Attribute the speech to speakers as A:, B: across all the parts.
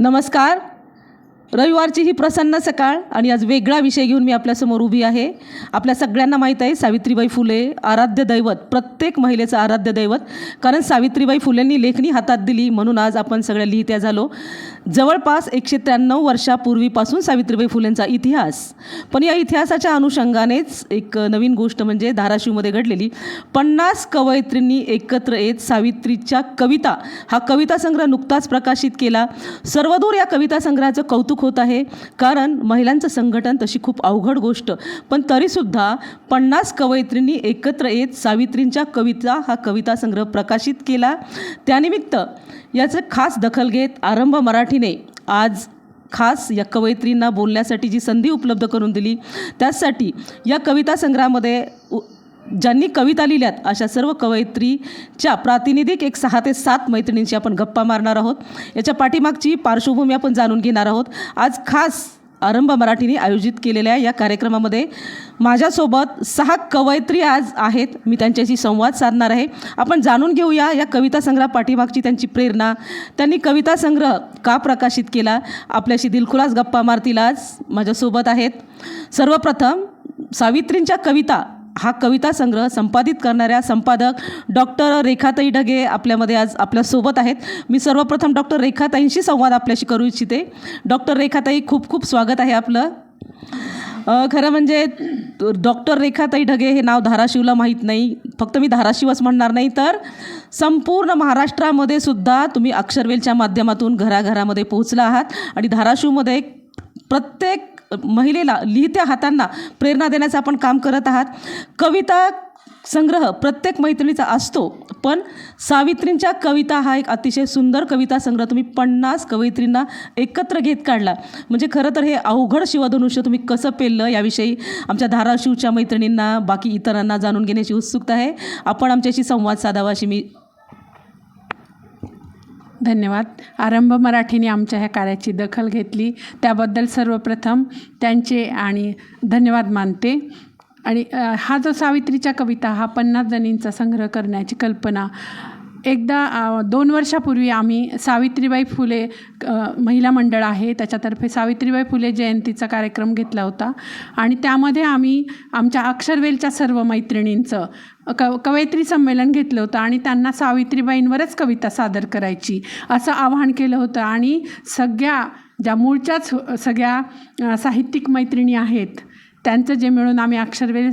A: नमस्कार. रविवारची ही प्रसन्न सकाळ आणि आज वेगळा विषय घेऊन मी आपल्यासमोर उभी आहे. आपल्या सगळ्यांना माहीत आहे सावित्रीबाई फुले आराध्य दैवत प्रत्येक महिलेचं आराध्य दैवत. कारण सावित्रीबाई फुलेंनी लेखणी हातात दिली म्हणून आज आपण सगळ्या लिहित्या झालो. जवळपास एकशे त्र्याण्णव वर्षापूर्वीपासून सावित्रीबाई फुलेंचा इतिहास. पण या इतिहासाच्या अनुषंगानेच एक नवीन गोष्ट म्हणजे धाराशिवमध्ये घडलेली. पन्नास कवयित्रींनी एकत्र येत सावित्रीच्या कविता हा कविता संग्रह नुकताच प्रकाशित केला. सर्वदूर या कविता संग्रहाचं कौतुक होत आहे. कारण महिलांचं संघटन तशी खूप अवघड गोष्ट. पण तरीसुद्धा पन्नास कवयित्रींनी एकत्र येत सावित्रींच्या कविता हा कविता संग्रह प्रकाशित केला. त्यानिमित्त याचं खास दखल घेत आरंभ मराठीने आज खास या कवयित्रींना बोलण्यासाठी जी संधी उपलब्ध करून दिली त्यासाठी या कविता संग्रहामध्ये उ- ज्यांनी कविता लिहिल्यात अशा सर्व कवयित्रीच्या प्रातिनिधिक एक सहा ते सात मैत्रिणींची आपण गप्पा मारणार आहोत. याच्या पाठीमागची पार्श्वभूमी आपण जाणून घेणार आहोत. आज खास आरंभ मराठीने आयोजित केलेल्या या कार्यक्रमामध्ये माझ्यासोबत सहा कवयित्री आज आहेत. मी त्यांच्याशी संवाद साधणार आहे. आपण जाणून घेऊया या कविता संग्रह पाठीमागची त्यांची प्रेरणा. त्यांनी कविता संग्रह का प्रकाशित केला? आपल्याशी दिलखुलास गप्पा मारतील आज माझ्यासोबत आहेत. सर्वप्रथम सावित्रींच्या कविता हा कविता संग्रह संपादित करणाऱ्या संपादक डॉक्टर रेखाताई ढगे आपल्यामध्ये आज आपल्यासोबत आहेत. मी सर्वप्रथम डॉक्टर रेखाताईंशी संवाद आपल्याशी करू इच्छिते. डॉक्टर रेखाताई खूप खूप स्वागत आहे आपलं. खरं म्हणजे डॉक्टर रेखाताई ढगे हे नाव धाराशिवला माहीत नाही. फक्त मी धाराशिवच म्हणणार नाही तर संपूर्ण महाराष्ट्रामध्ये सुद्धा तुम्ही अक्षरवेलच्या माध्यमातून घराघरामध्ये पोहोचला आहात. आणि धाराशिवमध्ये प्रत्येक महिलेला लिहित्या हातांना प्रेरणा देण्याचं आपण काम करत आहात. कविता संग्रह प्रत्येक मैत्रिणीचा असतो पण सावित्रींच्या कविता हा एक अतिशय सुंदर कविता संग्रह. तुम्ही पन्नास कवयित्रींना एकत्र घेत काढला. म्हणजे खरं तर हे अवघड शिवधनुष्य तुम्ही कसं पेललं याविषयी आमच्या धाराशिवच्या मैत्रिणींना बाकी इतरांना जाणून घेण्याची उत्सुकता आहे. आपण आमच्याशी संवाद साधावा अशी मी
B: धन्यवाद. आरंभ मराठीने आमच्या ह्या कार्याची दखल घेतली. त्याबद्दल सर्वप्रथम त्यांचे आणि धन्यवाद मानते. आणि हा जो सावित्रीच्या कविता हा पन्नास जणींचा संग्रह करण्याची कल्पना एकदा दोन वर्षापूर्वी आम्ही सावित्रीबाई फुले महिला मंडळ आहे त्याच्यातर्फे सावित्रीबाई फुले जयंतीचा कार्यक्रम घेतला होता. आणि त्यामध्ये आम्ही आमच्या अक्षरवेलच्या सर्व मैत्रिणींचं क कवयित्री संमेलन घेतलं होतं आणि त्यांना सावित्रीबाईंवरच कविता सादर करायची असं आवाहन केलं होतं. आणि सगळ्या ज्या मूळच्याच सगळ्या साहित्यिक मैत्रिणी आहेत त्यांचं जे मिळून आम्ही अक्षरवेल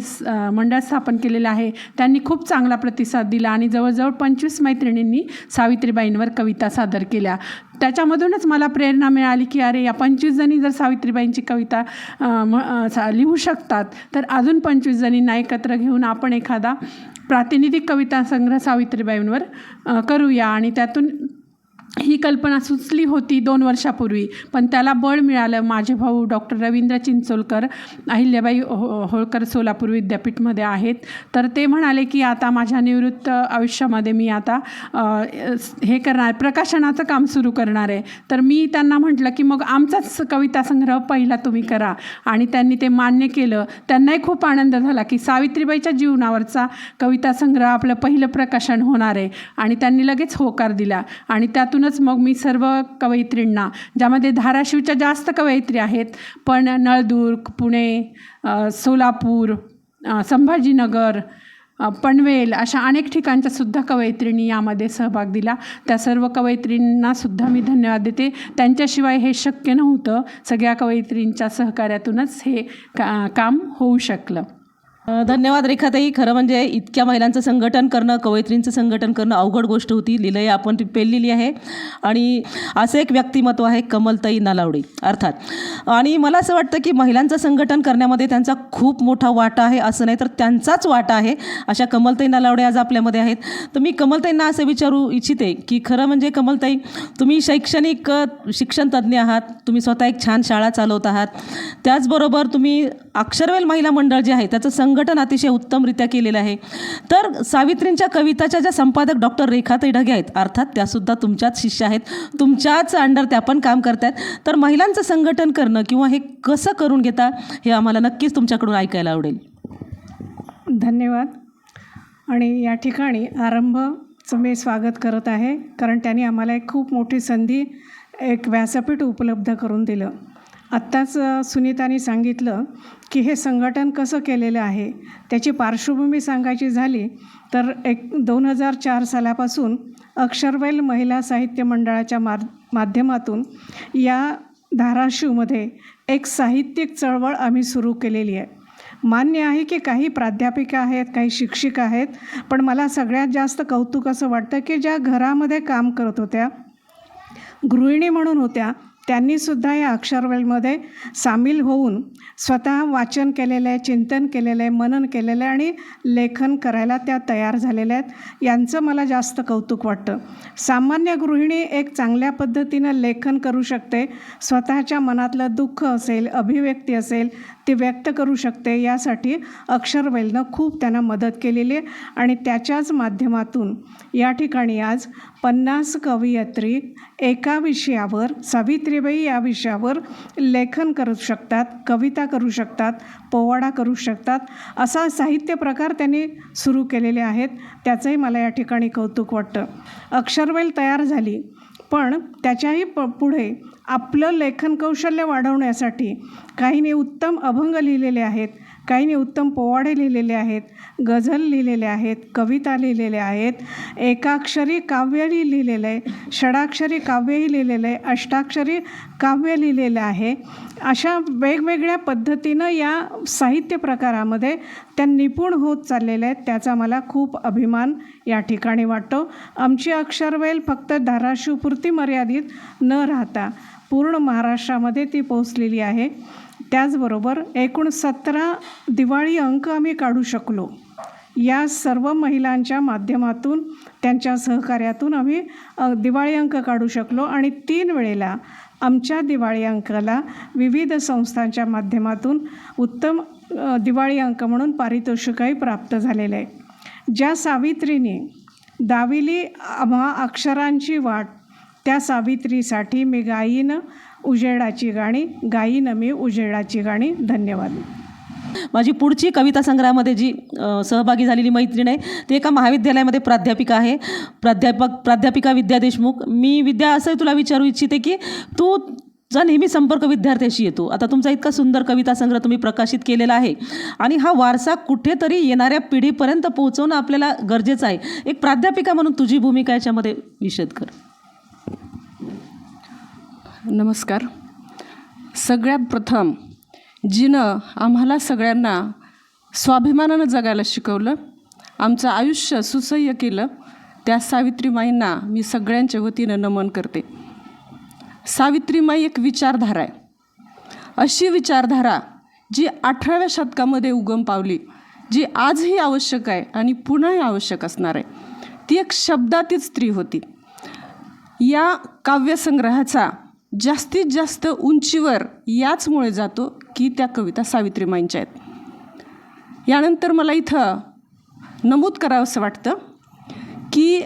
B: मंडळ स्थापन केलेलं आहे त्यांनी खूप चांगला प्रतिसाद दिला आणि जवळजवळ पंचवीस मैत्रिणींनी सावित्रीबाईंवर कविता सादर केल्या. त्याच्यामधूनच मला प्रेरणा मिळाली की अरे या पंचवीस जणी जर सावित्रीबाईंची कविता म- सा- लिहू शकतात तर अजून पंचवीस जणींना एकत्र घेऊन आपण एखादा प्रातिनिधिक कविता संग्रह सावित्रीबाईंवर करूया आणि त्यातून ही कल्पना सुचली होती दोन वर्षापूर्वी पण त्याला बळ मिळालं. माझे भाऊ डॉक्टर रवींद्र चिंचोलकर अहिल्याबाई हो होळकर सोलापूर विद्यापीठमध्ये आहेत. तर ते म्हणाले की आता माझ्या निवृत्त आयुष्यामध्ये मी आता हे करणार प्रकाशनाचं काम सुरू करणार आहे. तर मी त्यांना म्हटलं की मग आमचाच कविता संग्रह पहिला तुम्ही करा. आणि त्यांनी ते मान्य केलं. त्यांनाही खूप आनंद झाला की सावित्रीबाईच्या जीवनावरचा कविता संग्रह आपलं पहिलं प्रकाशन होणार आहे. आणि त्यांनी लगेच होकार दिला. आणि म्हणूनच मग मी सर्व कवयित्रींना ज्यामध्ये धाराशिवच्या जास्त कवयित्री आहेत पण नळदुर्ग पुणे सोलापूर संभाजीनगर पनवेल अशा अनेक ठिकाणच्या सुद्धा कवयित्रींनी यामध्ये सहभाग दिला. त्या सर्व कवयित्रींना सुद्धा मी धन्यवाद देते. त्यांच्याशिवाय हे शक्य नव्हतं. सगळ्या कवयित्रींच्या सहकार्यातूनच हे का काम होऊ शकलं.
A: धन्यवाद रेखाताई. खरं म्हणजे इतक्या महिलांचं संघटन करणं कवयित्रींचं संघटन करणं अवघड गोष्ट होती. लिलय आपण ती पेललेली आहे. आणि असं एक व्यक्तिमत्व आहे कमलताई नालावडे अर्थात. आणि मला असं वाटतं की महिलांचं संघटन करण्यामध्ये त्यांचा खूप मोठा वाटा आहे. असं नाही तर त्यांचाच वाटा आहे. अशा कमलताई नालावडे आज आपल्यामध्ये आहेत. तर मी कमलताईंना असं विचारू इच्छिते की खरं म्हणजे कमलताई तुम्ही शैक्षणिक शिक्षण तज्ज्ञ आहात. तुम्ही स्वतः एक छान शाळा चालवत आहात. त्याचबरोबर तुम्ही अक्षरवेल महिला मंडळ जे आहे त्याचं संघटन अतिशय उत्तमरित्या केलेलं आहे. तर सावित्रींच्या कविताच्या ज्या संपादक डॉक्टर रेखाताई ढगे आहेत अर्थात त्यासुद्धा तुमच्याच शिष्य आहेत. तुमच्याच अंडर त्या पण काम करत आहेत तर महिलांचं संघटन करणं किंवा हे कसं करून घेता हे आम्हाला नक्कीच तुमच्याकडून ऐकायला आवडेल.
C: धन्यवाद. आणि या ठिकाणी आरंभचं मी स्वागत करत आहे कारण त्यांनी आम्हाला एक खूप मोठी संधी एक व्यासपीठ उपलब्ध करून दिलं. आत्ताच सुनीतानी सांगितलं की हे संघटन कसं केलेलं आहे त्याची पार्श्वभूमी सांगायची झाली तर एक दोन हजार चार सालापासून अक्षरवेल महिला साहित्य मंडळाच्या मा माध्यमातून या धाराशिवमध्ये एक साहित्यिक चळवळ आम्ही सुरू केलेली आहे. मान्य आहे की काही प्राध्यापिका आहेत काही शिक्षिका आहेत पण मला सगळ्यात जास्त कौतुक असं वाटतं की ज्या घरामध्ये काम करत होत्या गृहिणी म्हणून होत्या त्यांनीसुद्धा या अक्षरवेलमध्ये सामील होऊन स्वतः वाचन केलेलं आहे चिंतन केलेलं आहे मनन केलेलं आहे आणि लेखन करायला त्या तयार झालेल्या आहेत. यांचं मला जास्त कौतुक वाटतं. सामान्य गृहिणी एक चांगल्या पद्धतीनं लेखन करू शकते. स्वतःच्या मनातलं दुःख असेल अभिव्यक्ती असेल ती व्यक्त करू शकते यासाठी अक्षरवेलनं खूप त्यांना मदत केलेली आहे. आणि त्याच्याच माध्यमातून या ठिकाणी आज पन्नास कवयित्री एका विषयावर सावित्रीबाई या विषयावर लेखन करू शकतात कविता करू शकतात पोवाडा करू शकतात असा साहित्य प्रकार त्यांनी सुरू केलेले आहेत. त्याचंही मला या ठिकाणी कौतुक वाटतं. अक्षरवेल तयार झाली. पण त्याच्याही प पुढे आपलं लेखन कौशल्य वाढवण्यासाठी काहींनी उत्तम अभंग लिहिलेले आहेत. काहींनी उत्तम पोवाडे लिहिलेले आहेत गझल लिहिलेले आहेत कविता लिहिलेल्या आहेत एकाक्षरी काव्यही लिहिलेलं आहे षडाक्षरी काव्यही लिहिलेलं आहे अष्टाक्षरी काव्य लिहिलेलं आहे. अशा वेगवेगळ्या पद्धतीनं या साहित्य प्रकारामध्ये त्या निपुण होत चाललेल्या आहेत त्याचा मला खूप अभिमान या ठिकाणी वाटतो. आमची अक्षरवेल फक्त धाराशिवपुरती मर्यादित न राहता पूर्ण महाराष्ट्रामध्ये ती पोचलेली आहे. त्याचबरोबर एकूण सतरा दिवाळी अंक आम्ही काढू शकलो. या सर्व महिलांच्या माध्यमातून त्यांच्या सहकार्यातून आम्ही दिवाळी अंक काढू शकलो आणि तीन वेळेला आमच्या दिवाळी अंकाला विविध संस्थांच्या माध्यमातून उत्तम दिवाळी अंक म्हणून पारितोषिकही प्राप्त झालेलं. आहे ज्या सावित्रीने दाविली आम्हा अक्षरांची वाट त्या सावित्रीसाठी मी गाईनं उजेडाची गाणी गाईन मी उजेडाची गाणी. धन्यवाद.
A: माझी पुढची कविता संग्रहामध्ये जी सहभागी झालेली मैत्रीण आहे ती एका महाविद्यालयामध्ये प्राध्यापिका आहे. प्राध्यापक प्राध्यापिका विद्या देशमुख. मी विद्या असं तुला विचारू इच्छिते की तू जा नेहमी संपर्क विद्यार्थ्याशी येतो. आता तुमचा इतका सुंदर कविता संग्रह तुम्ही प्रकाशित केलेला आहे. आणि हा वारसा कुठेतरी येणाऱ्या पिढीपर्यंत पोहोचवणं आपल्याला गरजेचं आहे. एक प्राध्यापिका म्हणून तुझी भूमिका याच्यामध्ये विषद कर.
D: नमस्कार. सगळ्यात प्रथम जिनं आम्हाला सगळ्यांना स्वाभिमानानं जगायला शिकवलं आमचं आयुष्य सुसह्य केलं त्या सावित्रीमाईंना मी सगळ्यांच्या वतीनं नमन करते. सावित्रीमाई एक विचारधारा आहे. अशी विचारधारा जी अठराव्या शतकामध्ये उगम पावली जी आजही आवश्यक आहे आणि पुन्हाही आवश्यक असणार आहे. ती एक शब्दातीत स्त्री होती. या काव्यसंग्रहाचा जास्तीत जास्त उंचीवर याचमुळे जातो की त्या कविता सावित्रीमाईंच्या आहेत. यानंतर मला इथं नमूद करावंसं वाटतं की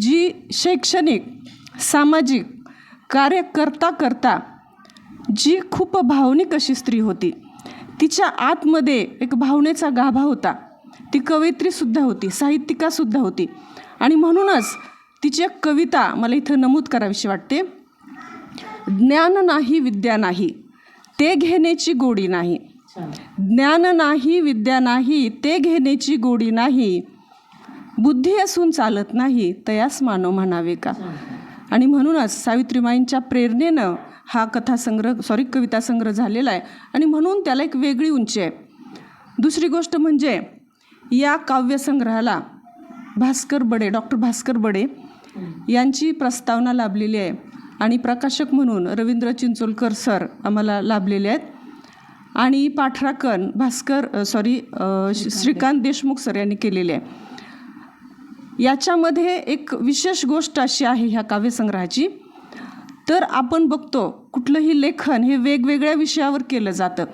D: जी शैक्षणिक सामाजिक कार्य करता करता जी खूप भावनिक अशी स्त्री होती तिच्या आतमध्ये एक भावनेचा गाभा होता. ती कवयित्रीसुद्धा होती साहित्यिकासुद्धा होती. आणि म्हणूनच तिची एक कविता मला इथं नमूद करावीशी वाटते. ज्ञान नाही विद्या नाही ते घेण्याची गोडी नाही. ज्ञान नाही विद्या नाही ते घेण्याची गोडी नाही. बुद्धी असून चालत नाही तयास मानव म्हणावे का? आणि म्हणूनच सावित्रीमाईंच्या प्रेरणेनं हा कथासंग्रह सॉरी कविता संग्रह झालेला आहे. आणि म्हणून त्याला एक वेगळी उंची आहे. दुसरी गोष्ट म्हणजे या काव्यसंग्रहाला भास्कर बडे डॉक्टर भास्कर बडे यांची प्रस्तावना लाभलेली आहे. आणि प्रकाशक म्हणून रवींद्र चिंचोलकर सर आम्हाला लाभलेले आहेत. आणि पाठराकण भास्कर सॉरी श्रीकांत देशमुख सर यांनी केलेले आहे. याच्यामध्ये एक विशेष गोष्ट अशी आहे ह्या काव्यसंग्रहाची. तर आपण बघतो कुठलंही लेखन हे वेगवेगळ्या विषयावर केलं जातं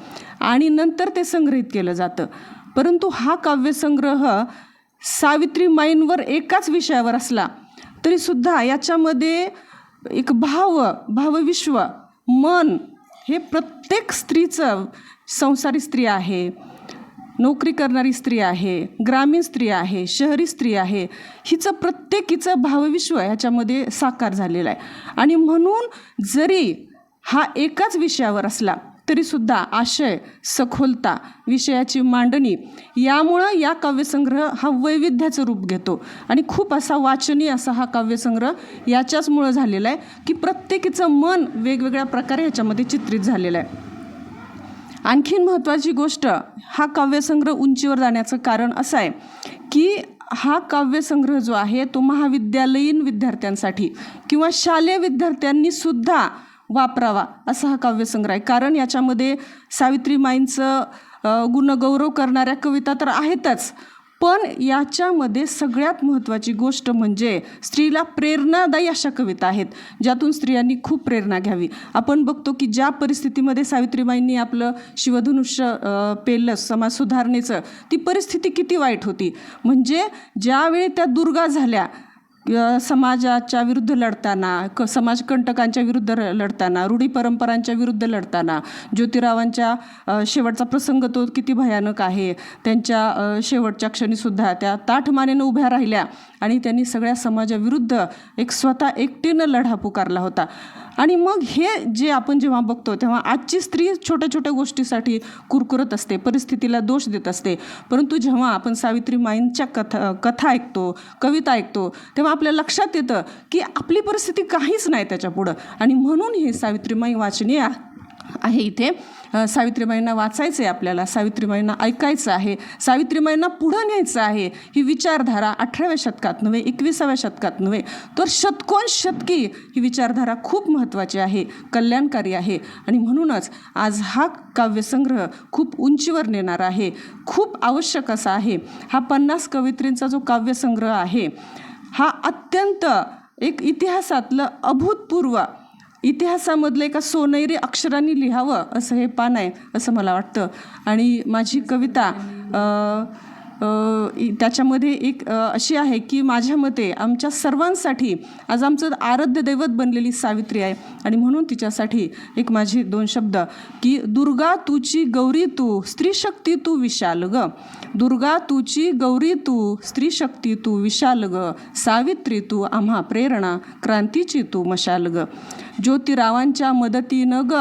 D: आणि नंतर ते संग्रहित केलं जातं. परंतु हा काव्यसंग्रह सावित्रीमाईंवर एकाच विषयावर असला तरीसुद्धा याच्यामध्ये एक भाव भावविश्व मन हे प्रत्येक स्त्रीचं संसारी स्त्री आहे. नोकरी करणारी स्त्री आहे ग्रामीण स्त्री आहे शहरी स्त्री आहे. हिचं प्रत्येकीचं भावविश्व ह्याच्यामध्ये साकार झालेलं आहे. आणि म्हणून जरी हा एकाच विषयावर असला तरीसुद्धा आशय सखोलता विषयाची मांडणी यामुळं या काव्यसंग्रह हा वैविध्याचं रूप घेतो. आणि खूप असा वाचनीय असा हा काव्यसंग्रह याच्याचमुळं झालेला आहे की प्रत्येकीचं मन वेगवेगळ्या प्रकारे याच्यामध्ये चित्रित झालेलं आहे. आणखीन महत्त्वाची गोष्ट हा काव्यसंग्रह उंचीवर जाण्याचं कारण असं आहे की हा काव्यसंग्रह जो आहे तो महाविद्यालयीन विद्यार्थ्यांसाठी किंवा शालेय विद्यार्थ्यांनी सुद्धा वापरावा असा हा काव्यसंग्रह आहे. कारण याच्यामध्ये सावित्रीमाईंचं गुणगौरव करणाऱ्या कविता तर आहेतच. पण याच्यामध्ये सगळ्यात महत्त्वाची गोष्ट म्हणजे स्त्रीला प्रेरणादायी अशा कविता आहेत ज्यातून स्त्रियांनी खूप प्रेरणा घ्यावी. आपण बघतो की ज्या परिस्थितीमध्ये सावित्रीबाईंनी आपलं शिवधनुष्य पेललं समाज सुधारणेचं ती परिस्थिती किती वाईट होती. म्हणजे ज्यावेळी त्या दुर्गा झाल्या समाजाच्या विरुद्ध लढताना क समाजकंटकांच्या विरुद्ध लढताना रूढी परंपरांच्या विरुद्ध लढताना ज्योतिरावांच्या शेवटचा प्रसंग तो किती भयानक आहे त्यांच्या शेवटच्या क्षणीसुद्धा त्या ताठमानेनं उभ्या राहिल्या आणि त्यांनी सगळ्या समाजाविरुद्ध एक स्वतः एकटीनं लढा पुकारला होता. आणि मग हे जे आपण जेव्हा बघतो तेव्हा आजची स्त्री छोट्या छोट्या गोष्टीसाठी कुरकुरत असते परिस्थितीला दोष देत असते. परंतु जेव्हा आपण सावित्री माईंच्या कथा कथा ऐकतो कविता ऐकतो तेव्हा आपल्या लक्षात येतं की आपली परिस्थिती काहीच नाही त्याच्यापुढं. आणि म्हणून हे सावित्रीमाई वाचनीय आहे इथे. सावित्रीबाईंना वाचायचं आहे आपल्याला सावित्रीबाईंना ऐकायचं आहे. सावित्रीबाईंना पुढं न्यायचं आहे. ही विचारधारा अठराव्या शतकात नव्हे एकविसाव्या शतकात नव्हे तर शतकोन शतकी ही विचारधारा खूप महत्त्वाची आहे कल्याणकारी आहे. आणि म्हणूनच आज हा काव्यसंग्रह खूप उंचीवर नेणार आहे. खूप आवश्यक असा आहे. हा पन्नास कवित्रींचा जो काव्यसंग्रह आहे हा अत्यंत एक इतिहासातलं अभूतपूर्व इतिहासामधलं एका सोनेरी अक्षरांनी लिहावं असं हे पान आहे असं मला वाटतं. आणि माझी कविता त्याच्यामध्ये एक अशी आहे की माझ्या मते आमच्या सर्वांसाठी आज आमचं आराध्य दैवत बनलेली सावित्री आहे. आणि म्हणून तिच्यासाठी एक माझी दोन शब्द की दुर्गा तुची गौरी तू स्त्री शक्ती तू विशाल ग. दुर्गा तुची गौरी तू स्त्री शक्ती तू विशाल ग. सावित्री तू आम्हा प्रेरणा क्रांतीची तू मशाल ग. ज्योतिरावांच्या मदतीनं ग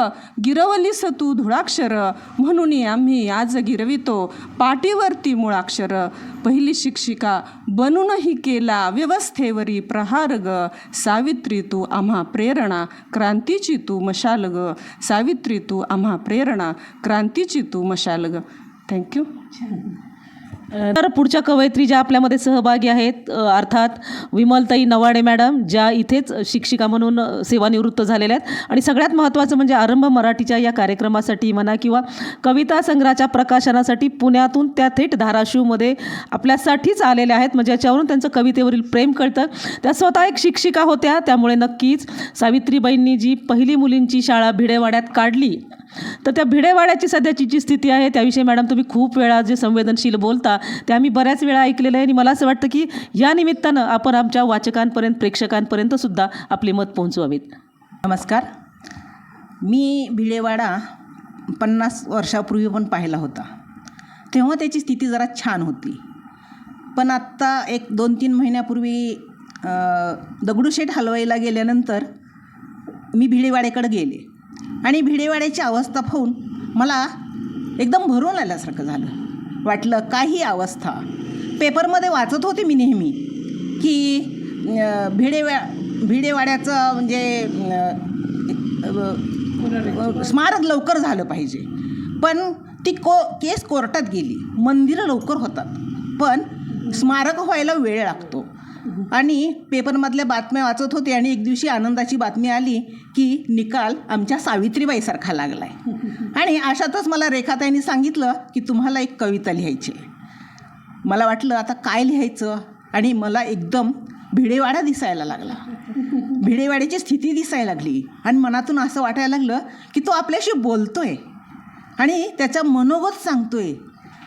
D: गिरवलीस तू धुळाक्षर. म्हणून आम्ही आज गिरवितो पाटीवरती मुळाक्षर. पहिली शिक्षिका बनूनही केला व्यवस्थेवरी प्रहार ग. सावित्री तू आम्हा प्रेरणा क्रांतीची तू मशाल ग. सावित्री तू आम्हा प्रेरणा क्रांतीची तू मशाल ग. थँक्यू
A: तर पुढच्या कवयित्री ज्या आपल्यामध्ये सहभागी आहेत अर्थात विमलताई नवाडे मॅडम ज्या इथेच शिक्षिका म्हणून सेवानिवृत्त झालेल्या आहेत. आणि सगळ्यात महत्त्वाचं म्हणजे आरंभ मराठीच्या या कार्यक्रमासाठी म्हणा किंवा कविता संग्रहाच्या प्रकाशनासाठी पुण्यातून त्या थेट धाराशिवमध्ये आपल्यासाठीच आलेल्या आहेत. म्हणजे याच्यावरून त्यांचं कवितेवरील प्रेम कळतं. त्या स्वतः एक शिक्षिका होत्या. त्यामुळे नक्कीच सावित्रीबाईंनी जी पहिली मुलींची शाळा भिडेवाड्यात काढली तर त्या भिडेवाड्याची सध्याची जी स्थिती आहे त्याविषयी मॅडम तुम्ही खूप वेळा जे संवेदनशील बोलता ते आम्ही बऱ्याच वेळा ऐकलेलं आहे आणि मला असं वाटतं की या निमित्तानं आपण आमच्या वाचकांपर्यंत प्रेक्षकांपर्यंत सुद्धा आपली मत पोहोचवावीत.
E: नमस्कार. मी भिडेवाडा पन्नास वर्षापूर्वी पण पाहिला होता. तेव्हा त्याची स्थिती जरा छान होती. पण आत्ता एक दोन तीन महिन्यापूर्वी दगडूशेठ हलवाईला गेल्यानंतर मी भिडेवाड्याकडे गेले. आणि भिडेवाड्याची अवस्था पाहून मला एकदम भरून आल्यासारखं झालं. वाटलं काही अवस्था. पेपरमध्ये वाचत होते मी नेहमी की भिडेवा भिडेवाड्याचं म्हणजे स्मारक लवकर झालं पाहिजे. पण ती को केस कोर्टात गेली. मंदिरं लवकर होतात. पण स्मारक व्हायला वेळ लागतो. आणि पेपरमधल्या बातम्या वाचत होते आणि एक दिवशी आनंदाची बातमी आली की निकाल आमच्या सावित्रीबाईसारखा लागला आहे आणि अशातच मला रेखाताईंनी सांगितलं की तुम्हाला एक कविता लिहायची मला वाटलं आता काय लिहायचं? आणि मला एकदम भिडेवाडा दिसायला लागला. भिडेवाड्याची स्थिती दिसायला लागली. आणि मनातून असं वाटायला लागलं की तो आपल्याशी बोलतो आहे आणि त्याचा मनोगत आहे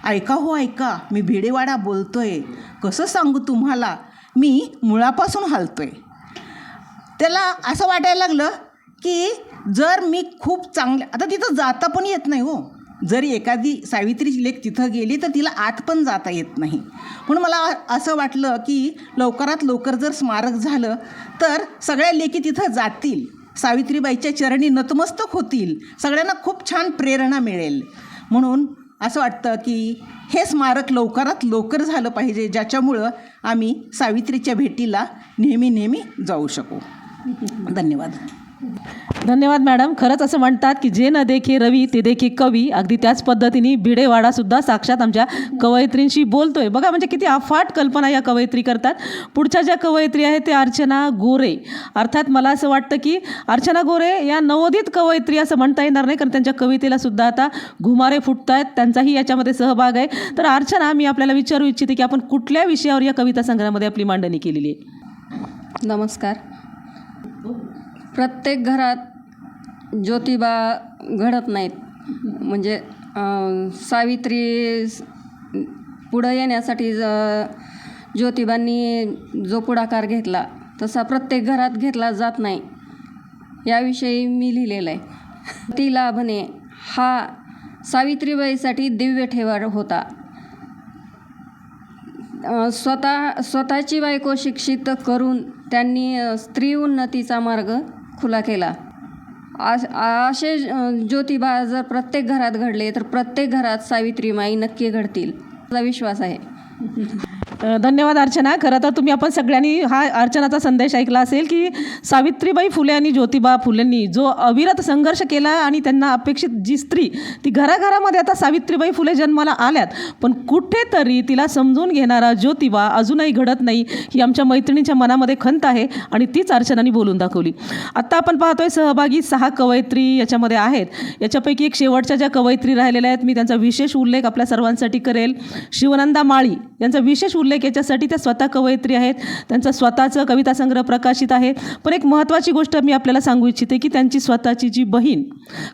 E: ऐका हो ऐका. मी भिडेवाडा बोलतो आहे कसं सांगू तुम्हाला? मी मुळापासून हलतोय. त्याला असं वाटायला लागलं की जर मी खूप चांगल्या आता तिथं जाता पण येत नाही हो. जरी एखादी सावित्रीची लेख तिथं गेली तर तिला आत पण जाता येत नाही. म्हणून मला असं वाटलं की लवकरात लवकर जर स्मारक झालं तर सगळ्या लेखी तिथं जातील. सावित्रीबाईच्या चरणी नतमस्तक होतील. सगळ्यांना खूप छान प्रेरणा मिळेल. म्हणून असं वाटतं की हे स्मारक लवकरात लवकर झालं पाहिजे ज्याच्यामुळं आम्ही सावित्रीच्या भेटीला नेहमी नेहमी जाऊ शकू. धन्यवाद.
A: धन्यवाद मॅडम. खरंच असं म्हणतात की जे न देखे रवी ते देखे कवी. अगदी त्याच पद्धतीने भिडेवाडासुद्धा साक्षात आमच्या कवयित्रींशी बोलतोय. बघा म्हणजे किती अफाट कल्पना या कवयित्री करतात. पुढच्या ज्या कवयित्री आहेत ते अर्चना गोरे. अर्थात मला असं वाटतं की अर्चना गोरे या नवोदित कवयित्री असं म्हणता येणार नाही कारण त्यांच्या कवितेला सुद्धा आता घुमारे फुटत आहेत त्यांचाही याच्यामध्ये सहभाग आहे. तर अर्चना मी आपल्याला विचारू इच्छिते की आपण कुठल्या विषयावर या कविता संग्रहामध्ये आपली मांडणी केलेली आहे?
F: नमस्कार. प्रत्येक घरात ज्योतिबा घडत नाहीत. म्हणजे सावित्री पुढं येण्यासाठी ज- ज्योतिबांनी जो पुढाकार घेतला तसा प्रत्येक घरात घेतला जात नाही. याविषयी मी लिहिलेलं आहे. ती लाभणे हा सावित्रीबाईसाठी दिव्य ठेवा होता. स्वतः स्वतःची बायको शिक्षित करून त्यांनी स्त्री उन्नतीचा मार्ग खुला केला. आश- असे ज्योतिबा जर प्रत्येक घरात घडले तर प्रत्येक घरात सावित्रीमाई नक्की घडतील. माझा विश्वास आहे.
A: धन्यवाद अर्चना. खरं तर तुम्ही आपण सगळ्यांनी हा अर्चनाचा संदेश ऐकला असेल की सावित्रीबाई फुले आणि ज्योतिबा फुलेंनी जो अविरत संघर्ष केला आणि त्यांना अपेक्षित जी स्त्री ती घराघरामध्ये आता सावित्रीबाई फुले जन्माला आल्यात. पण कुठेतरी तिला समजून घेणारा ज्योतिबा अजूनही घडत नाही ही आमच्या मैत्रिणीच्या मनामध्ये खंत आहे आणि तीच अर्चनाने बोलून दाखवली. आत्ता आपण पाहतोय सहभागी सहा कवयित्री याच्यामध्ये आहेत. याच्यापैकी एक शेवटच्या ज्या कवयित्री राहिलेल्या आहेत मी त्यांचा विशेष उल्लेख आपल्या सर्वांसाठी करेल. शिवनंदा माळी यांचा विशेष उल्लेख याच्यासाठी त्या स्वतः कवयित्री आहेत. त्यांचं स्वतःचं कविता संग्रह प्रकाशित आहे. पण एक महत्त्वाची गोष्ट मी आपल्याला सांगू इच्छिते की त्यांची स्वतःची जी बहीण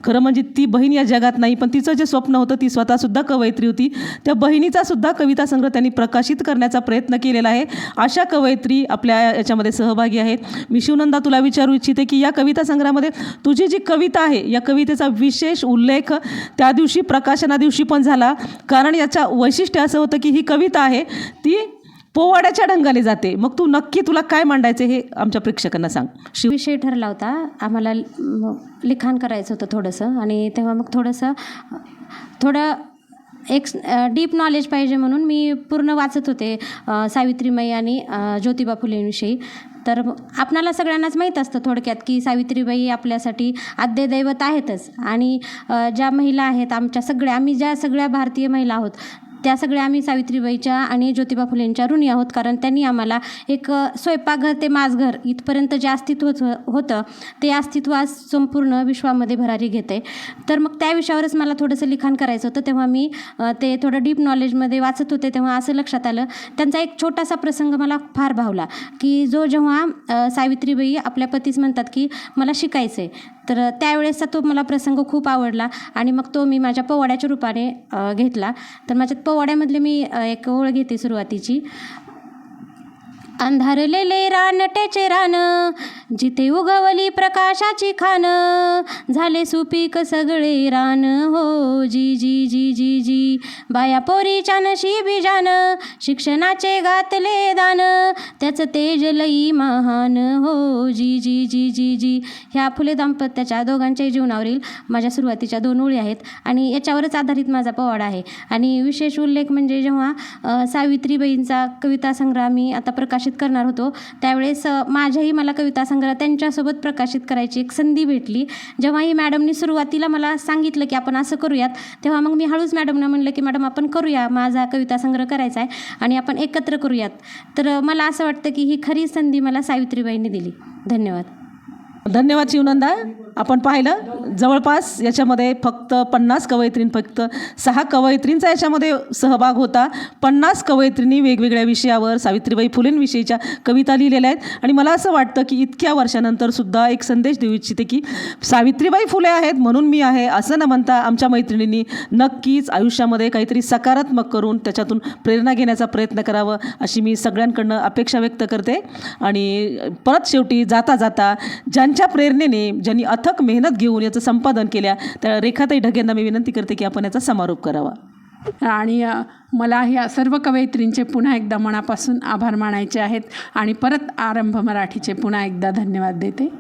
A: खरं म्हणजे ती बहीण या जगात नाही पण तिचं जे स्वप्न होतं ती स्वतःसुद्धा कवयित्री होती. त्या बहिणीचा सुद्धा कविता संग्रह त्यांनी प्रकाशित करण्याचा प्रयत्न केलेला आहे. अशा कवयित्री आपल्या याच्यामध्ये सहभागी आहेत. मी शिवनंदा तुला विचारू इच्छिते की या कविता संग्रहामध्ये तुझी जी कविता आहे या कवितेचा विशेष उल्लेख त्या दिवशी प्रकाशना दिवशी पण झाला. कारण याचा वैशिष्ट्य असं होतं की ही कविता आहे ती पोवाड्याच्या ढंगाने जाते. मग तू नक्की तुला काय मांडायचं हे आमच्या प्रेक्षकांना सांग. शिव
D: विषय ठरला होता. आम्हाला लिखाण करायचं होतं थोडंसं. आणि तेव्हा मग थोडंसं थोडं एक डीप नॉलेज पाहिजे म्हणून मी पूर्ण वाचत होते सावित्रीबाई आणि ज्योतिबा फुलेंविषयी. तर आपणाला सगळ्यांनाच माहीत असतं थोडक्यात की सावित्रीबाई आपल्यासाठी आद्यदैवत आहेतच. आणि ज्या महिला आहेत आमच्या सगळ्या आम्ही ज्या सगळ्या भारतीय महिला आहोत त्या सगळ्या आम्ही सावित्रीबाईच्या आणि ज्योतिबा फुलेंच्या ऋणी आहोत. कारण त्यांनी आम्हाला एक स्वयंपाकघर ते माझघर इथपर्यंत जे अस्तित्व हो, होतं ते अस्तित्व आज संपूर्ण विश्वामध्ये भरारी घेते. तर मग त्या विषयावरच मला थोडंसं लिखाण करायचं होतं. तेव्हा मी ते थोडं डीप नॉलेजमध्ये वाचत होते. तेव्हा असं लक्षात आलं. त्यांचा एक छोटासा प्रसंग मला फार भावला की जो जेव्हा सावित्रीबाई आपल्या पतीस म्हणतात की मला शिकायचं आहे तर त्यावेळेसचा तो मला प्रसंग खूप आवडला आणि मग तो मी माझ्या पोवाड्याच्या रूपाने घेतला. तर माझ्या पोवाड्यामधले मी एक ओळ घेते सुरुवातीची. अंधारलेले रानटेचे रान जिथे उगवली प्रकाशाची खान झाले सुपीक सगळे रान. हो जी जी जी जी जी. बाया पोरीच्या नशी बिजान शिक्षणाचे घातले दान त्याचं तेज लई महान. हो जी जी जी जी जी. ह्या फुले दाम्पत्याच्या दोघांच्याही जीवनावरील माझ्या सुरुवातीच्या दोन ओळी आहेत आणि याच्यावरच आधारित माझा पोवाडा आहे. आणि विशेष उल्लेख म्हणजे जेव्हा सावित्रीबाईंचा कविता संग्रामी आता प्रकाशित करणार होतो. त्यावेळेस माझ्याही मला कविता संग्रह त्यांच्यासोबत प्रकाशित करायची एक संधी भेटली. जेव्हाही मॅडमनी सुरुवातीला मला सांगितलं की आपण असं करूयात तेव्हा मग मी हळूच मॅडमना म्हणलं की मॅडम आपण करूया माझा कविता संग्रह करायचा आहे आणि आपण एकत्र करूयात. तर मला असं वाटतं की ही खरी संधी मला सावित्रीबाईंनी दिली. धन्यवाद.
A: धन्यवाद शिवनंदा. आपण पाहिलं जवळपास याच्यामध्ये फक्त पन्नास कवयित्रीं फक्त सहा कवयित्रींचा याच्यामध्ये सहभाग होता. पन्नास कवयित्रींनी वेगवेगळ्या विषयावर सावित्रीबाई फुलेंविषयीच्या कविता लिहिलेल्या आहेत. आणि मला असं वाटतं की इतक्या वर्षानंतर सुद्धा एक संदेश देऊ इच्छिते की सावित्रीबाई फुले आहेत म्हणून मी आहे असं न म्हणता आमच्या मैत्रिणींनी नक्कीच आयुष्यामध्ये काहीतरी सकारात्मक करून त्याच्यातून प्रेरणा घेण्याचा प्रयत्न करावं अशी मी सगळ्यांकडनं अपेक्षा व्यक्त करते. आणि परत शेवटी जाता जाता ज्यांच्या प्रेरणेने ज्यांनी अथक मेहनत घेऊन याचं संपादन केल्या त्या रेखाताई ढगेंना मी विनंती करते की आपण याचा समारोप करावा.
B: आणि मला ह्या सर्व कवयित्रींचे पुन्हा एकदा मनापासून आभार मानायचे आहेत. आणि परत आरंभ मराठीचे पुन्हा एकदा धन्यवाद देते.